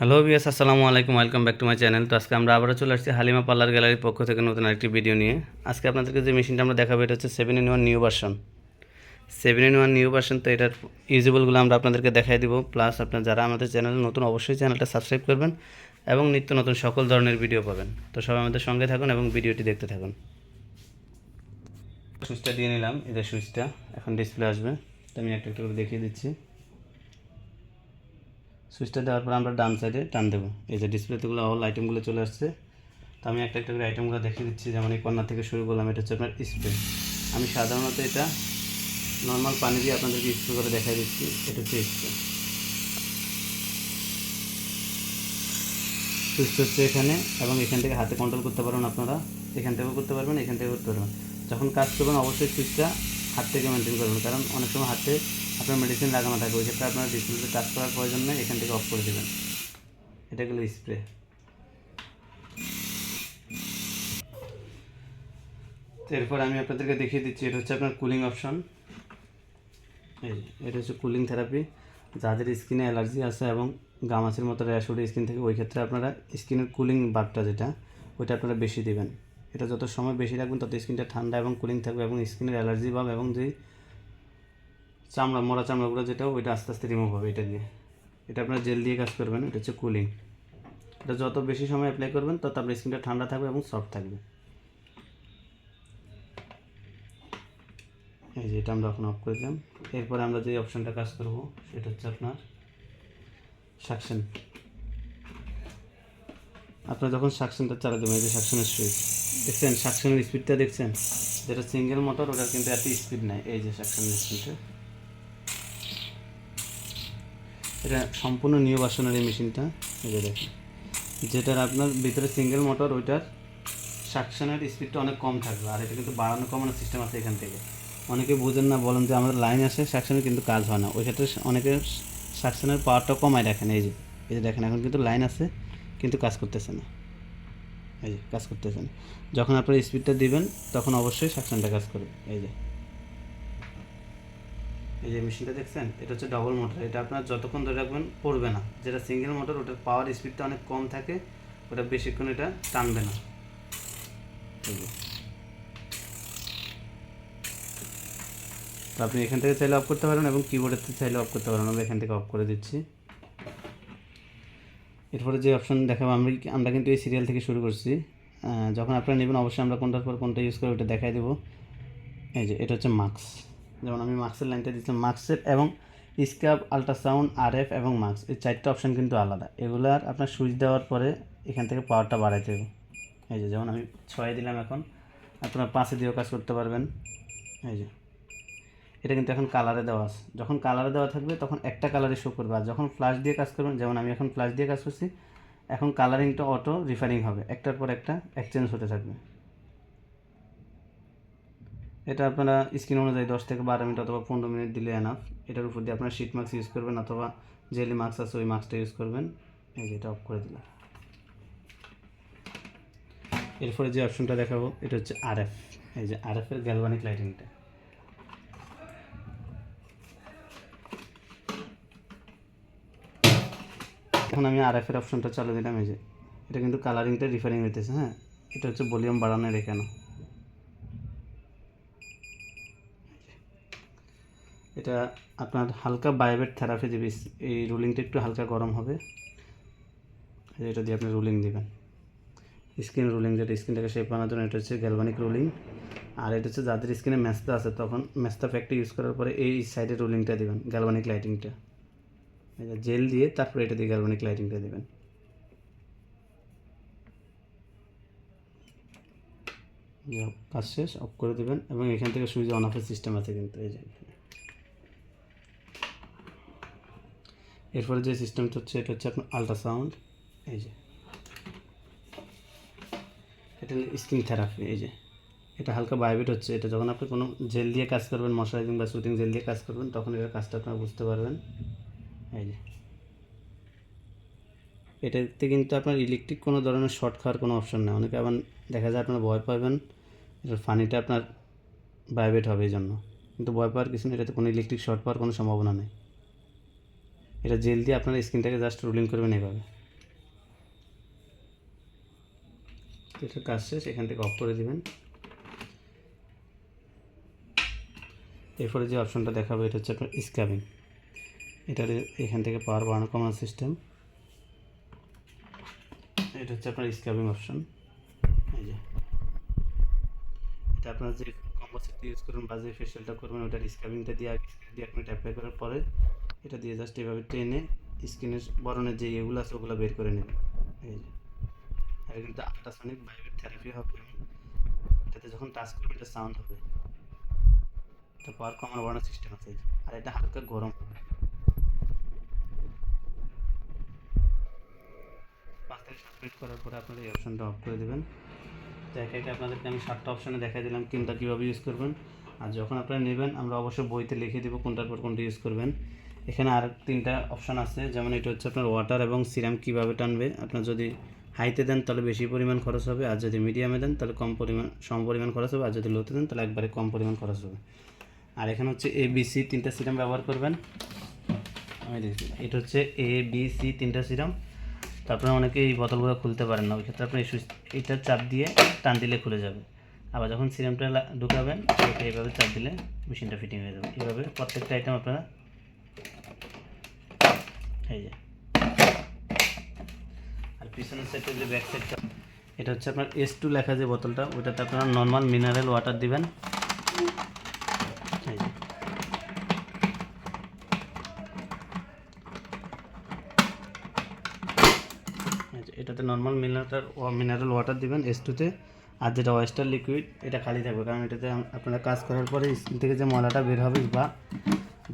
Hello Biyas আসসালামু আলাইকুম, welcome back to my channel. তো আজকে আমরা আবারও চলে আসছি হালিমা পার্লার গ্যালারির পক্ষ থেকে নতুন আরেকটি ভিডিও নিয়ে। আজকে আপনাদেরকে যে মেশিনটা আমরা দেখাবো, এটা হচ্ছে seven in one new version seven in one new version তো এটার ইউজেবলগুলো আমরা আপনাদেরকে দেখাই দিব। প্লাস আপনার যারা আমাদের চ্যানেলে নতুন, অবশ্যই চ্যানেলটা সাবস্ক্রাইব করবেন এবং নিত্য নতুন সকল ধরনের ভিডিও পাবেন। তো সবাই আমাদের সঙ্গে থাকুন এবং ভিডিওটি দেখতে থাকুন। সুইচটা দিয়ে নিলাম যে সুইচটা, এখন ডিসপ্লে আসবে। তো আমি একটা একটা করে দেখিয়ে দিচ্ছি। সুইচটা দেওয়ার পর আমরা ডান সাইডে টান দেবো। এই যে ডিসপ্লেতেগুলো অল আইটেমগুলো চলে আসছে। তো আমি একটা একটা করে আইটেমগুলো দেখিয়ে দিচ্ছি। যেমন এই কর্নার থেকে শুরু করলাম, এটা হচ্ছে আপনার স্প্রে আমি সাধারণত এটা নর্মাল পানি দিয়ে আপনাদেরকে স্প্রে করে দেখাই দিচ্ছি। এটা হচ্ছে স্প্রে সুইচটা হচ্ছে এখানে এবং এখান থেকে হাতে কন্ট্রোল করতে পারবেন আপনারা। এখান থেকেও করতে পারবেন, এখান থেকেও করতে পারবেন। যখন কাজ করবেন, অবশ্যই সুইচটা হাত থেকে মেনটেন করবেন। কারণ অনেক সময় হাতে আপনার মেডিসিন লাগানো থাকে, ওই ক্ষেত্রে আপনার ডিসপ্লেতে কাজ করার প্রয়োজন নেই, এখান থেকে অফ করে দেবেন। এটা গেলো স্প্রে এরপর আমি আপনাদেরকে দেখিয়ে দিচ্ছি, এটা হচ্ছে আপনার কুলিং অপশন এই এটা হচ্ছে কুলিং থেরাপি যাদের স্কিনে অ্যালার্জি আছে এবং গামাসের মতো র্যাশ ওঠে স্কিন থেকে, ওই ক্ষেত্রে আপনারা স্কিনের কুলিং বারটা যেটা, ওইটা আপনারা বেশি দিবেন। এটা যত সময় বেশি রাখবেন, তত স্কিনটা ঠান্ডা এবং কুলিং থাকবে এবং স্কিনের অ্যালার্জি ভাব এবং যে চামড়া, মরা চামড়াগুলো যেটা, ওইটা আস্তে আস্তে রিমুভ হবে এটা দিয়ে। এটা আপনারা জেল দিয়ে কাজ করবেন, এটা হচ্ছে কুলিং এটা যত বেশি সময় অ্যাপ্লাই করবেন, তত আপনার স্কিনটা ঠান্ডা থাকবে এবং সফট থাকবে। এই যে এটা আমরা এখন অফ করে দিলাম। এরপরে আমরা যে অপশনটা কাজ করব, সেটা হচ্ছে আপনার সাকশন আপনার যখন সাকশনটা চালা দেবেন এই যে সাকশনের সুইচ দেখছেন সাকশনের স্পিডটা দেখছেন? যেটা সিঙ্গেল মোটর ওটার কিন্তু এত স্পিড নাই, এই যে সাকশনের স্পিডটা এটা সম্পূর্ণ নিউ বাসনের এই মেশিনটা যে দেখেন। যেটার আপনার ভিতরে সিঙ্গেল মোটর ওইটার সাকশনের স্পিডটা অনেক কম থাকবে। আর এটা কিন্তু বাড়ানো কমানোর সিস্টেম আছে এখান থেকে। অনেকে বোঝেন না, বলেন যে আমাদের লাইন আসে সাকশনের কিন্তু কাজ হয় না। ওই ক্ষেত্রে অনেকে সাকশনের পাওয়ারটা কমায় দেখেন এই যে এই যে দেখেন, এখন কিন্তু লাইন আছে, কিন্তু কাজ করতেছে না। এই যে, কাজ করতেছে না। যখন আপনার স্পিডটা দিবেন, তখন অবশ্যই সাকশনটা কাজ করবে। এই যে। এই যে মেশিনটা দেখছেন, এটা হচ্ছে ডবল মোটর এটা আপনার যতক্ষণ ধরে রাখবেন পড়বে না। যেটা সিঙ্গেল মোটর ওটার পাওয়ার স্পিডটা অনেক কম থাকে, ওটা বেশিক্ষণ এটা টানবে না। তো আপনি এখান থেকে চাইলে অফ করতে পারেন এবং কিবোর্ডের থেকে চাইলে অফ করতে পারেন। আমরা এখান থেকে অফ করে দিচ্ছি। এরপরে যে অপশন দেখাবো আমরা আমরা কিন্তু এই সিরিয়াল থেকে শুরু করছি। যখন আপনারা নেবেন, অবশ্যই আমরা কোনটার পর কোনটা ইউজ করে ওটা দেখাই দেবো। এই যে, এটা হচ্ছে মাস্ক যেমন আমি মাস্কের লাইনটা দিয়েছিলাম মাস্কের এবং স্ক্রাব আলট্রাসাউন্ড আরএফ এবং মাস্ক এই চারটা অপশান কিন্তু আলাদা। এগুলার আপনার সুইচ দেওয়ার পরে এখান থেকে পাওয়ারটা বাড়াইতে হবে। এই যে, যেমন আমি ছয় দিলাম এখন, আপনারা পাঁচে দিয়েও কাজ করতে পারবেন। এই যে, এটা কিন্তু এখন কালারে দেওয়া আছে। যখন কালারে দেওয়া থাকবে, তখন একটা কালারে শো করবে। আর যখন ফ্লাশ দিয়ে কাজ করবেন, যেমন আমি এখন ফ্লাশ দিয়ে কাজ করছি, এখন কালারিংটা অটো রিফারিং হবে। একটার পর একটা এক্সচেঞ্জ হতে থাকবে। এটা আপনারা স্ক্রিন অনুযায়ী দশ থেকে বারো মিনিট অথবা পনেরো মিনিট দিলে এনাফ এটার উপর দিয়ে আপনারা শীট মাস্ক ইউজ করবেন অথবা জেলি মাস্ক আছে, ওই মাস্কটা ইউজ করবেন। এই যে এটা অফ করে দিলাম। এরপরে যে অপশনটা দেখাবো, এটা হচ্ছে আর এফ এই যে আরএফ এর গ্যালভানিক লাইটিংটা এখন আমি আরএফ এর অপশনটা চালু দিলাম, এই যে। এটা কিন্তু কালারিংটা রিফারিং হইতেছে হ্যাঁ? এটা হচ্ছে ভলিউম বাড়ানোর এখানে। এটা আপনার হালকা বায়োবেট থেরাপি দিবি এই রুলিংটা একটু হালকা গরম হবে। এটা দিয়ে আপনি রুলিং দিবেন। স্কিন রুলিং, যেটা স্কিনটাকে শেপ বানানোর জন্য, এটা হচ্ছে গ্যালভানিক রুলিং আর এটা হচ্ছে যাদের স্কিনে ম্যাস্তা আছে, তখন ম্যাস্তা ফ্যাক্টরি ইউজ করার পরে এই সাইডে রুলিংটা দিবেন গ্যালভানিক লাইটিংটা এটা জেল দিয়ে তারপরে এটা দিয়ে গ্যালভানিক লাইটিংটা দিবেন। কাজ শেষ অফ করে দিবেন, এবং এখান থেকে সুইচ অন অফের সিস্টেম আছে কিন্তু, এই যে। এরপরে যে সিস্টেমটা হচ্ছে, এটা হচ্ছে আপনার আলট্রাসাউন্ড এই যে। এটা স্কিন থেরাপি এই যে। এটা হালকা বায়োবিট হচ্ছে, এটা যখন আপনি কোনো জেল দিয়ে কাজ করবেন মশারাইজিং বা সুতিং জেল দিয়ে কাজ করবেন, তখন এটা কাজটা আপনারা বুঝতে পারবেন। এই যে। এটাতে কিন্তু আপনার ইলেকট্রিক কোনো ধরনের শর্ট খাওয়ার কোনো অপশন নেই। অনেকে আবার দেখা যায় আপনারা ভয় পাবেন, এটার ফানিটা আপনার ভাইব্রেট হবে এই জন্য। কিন্তু ভয় পাওয়ার কিছু এটাতে কোনো ইলেকট্রিক শর্ট পাওয়ার কোনো সম্ভাবনা নেই। এটা জেল দিয়ে আপনারা স্ক্রিনটাকে জাস্ট রোলিং করবেন এভাবে এটা কাজ শেষ, এখান থেকে অফ করে দেবেন। এরপরে যে অপশনটা দেখাবো, এটা হচ্ছে আপনার স্ক্যাবিং এটার এখান থেকে পাওয়ার বাড়ানো কমানো সিস্টেম এটা হচ্ছে আপনার স্ক্যাবিং অপশন এই যে। এটা আপনার যে কম্বো ইউজ করবেন বা যে ফেশিয়ালটা করবেন, ওটার স্ক্যাবিংটা দিয়ে আগে দিয়ে আপনি অ্যাপ্লাই করার পরে এটা দিয়ে জাস্ট এভাবে টেনে স্ক্রিনের বরণের যে ইয়েগুলো আছে ওগুলো বের করে নেবেন এই যে। আর কিন্তু আল্ট্রাসনিক ভাইব্রেট থেরাপি হবে। এটাতে যখন টাচ করবে, এটা সাউন্ড হবে। এটা পাওয়ার কমানো বাড়ানোর সিস্টেম আছে। আর এটা হালকা গরম হবে। পাঁচ থেকে সাত করার পরে আপনারা এই অপশনটা অফ করে দেবেন। তো একে আপনাদেরকে আমি সাতটা অপশানে দেখা দিলাম কোনটা কীভাবে ইউজ করবেন। আর যখন আপনারা নেবেন, আমরা অবশ্যই বইতে লিখে দেবো কোনটার পর কোনটা ইউজ করবেন। এখানে আর তিনটা অপশান আছে। যেমন এটা হচ্ছে আপনার ওয়াটার এবং সিরাম কীভাবে টানবে। আপনার যদি হাইতে দেন তাহলে বেশি পরিমাণ খরচ হবে, আর যদি মিডিয়ামে দেন তাহলে কম পরিমাণ, সম পরিমাণ খরচ হবে, আর যদি লোতে দেন তাহলে একবারে কম পরিমাণ খরচ হবে। আর এখানে হচ্ছে এ বি সি তিনটা সিরাম ব্যবহার করবেন। আমি দেখছি, এটা হচ্ছে এ বি সি তিনটা সিরাম তারপরে অনেকে এই বোতলগুলো খুলতে পারেন না ওই ক্ষেত্রে আপনি এইটা চাপ দিয়ে টান দিলে খুলে যাবে। আবার যখন সিরামটা ঢুকাবেন এইভাবে চাপ দিলে মেশিনটা ফিটিং হয়ে যাবে। এইভাবে প্রত্যেকটা আইটেম আপনারা এই যে। আর পিছনের সাইডে যে ব্যাক সাইডটা এটা হচ্ছে আপনার এস টু লেখা যে বোতলটা, ওইটাতে আপনারা নর্মাল মিনারেল ওয়াটার দিবেন। এটাতে নর্মাল মিনারেল মিনারেল ওয়াটার দিবেন এস টুতে আর যেটা ওয়েস্টার লিকুইড এটা খালি থাকবে, কারণ এটাতে আপনারা কাজ করার পরে স্কিন থেকে যে ময়লাটা বের হবে বা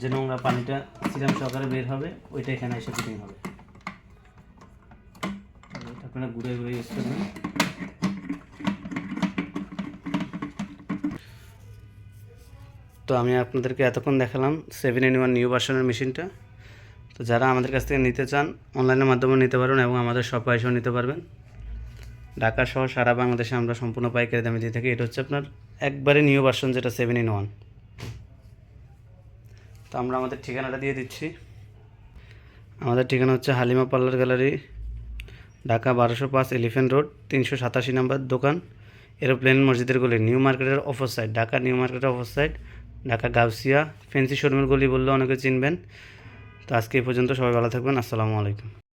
যে নোংরা পানিটা সিরাম সহকারে বের হবে, ওইটা এখানে এসে ফিটিং হবে। আপনারা ঘুরে ঘুরে ইউজ করবেন তো আমি আপনাদেরকে এতক্ষণ দেখালাম সেভেন ইন ওয়ান নিউ ভার্সনের মেশিনটা। তো যারা আমাদের কাছ থেকে নিতে চান অনলাইনের মাধ্যমে নিতে পারবেন এবং আমাদের সব এসেও নিতে পারবেন। ঢাকা সহ সারা বাংলাদেশে আমরা সম্পূর্ণ পাইকারি দামে দিয়ে থাকি। এটা হচ্ছে আপনার একবারে নিউ ভার্সন যেটা সেভেন ইন ওয়ান তো আমরা আমাদের ঠিকানাটা দিয়ে দিচ্ছি। আমাদের ঠিকানা হচ্ছে হালিমা পার্লার গ্যালারি, ঢাকা বারোশো পাঁচ এলিফেন্ট রোড, তিনশো সাতাশি নাম্বার দোকান। এরোপ্লেন মসজিদের গলি, নিউ মার্কেটের অফার সাইড, ঢাকা নিউ মার্কেটের অফার সাইড, ঢাকা গাউসিয়া। ফেন্সি শোরুমের গলি বললে অনেকে চিনবেন। তো আজকে এই পর্যন্ত সবাই ভালো থাকবেন, আসসালামু আলাইকুম।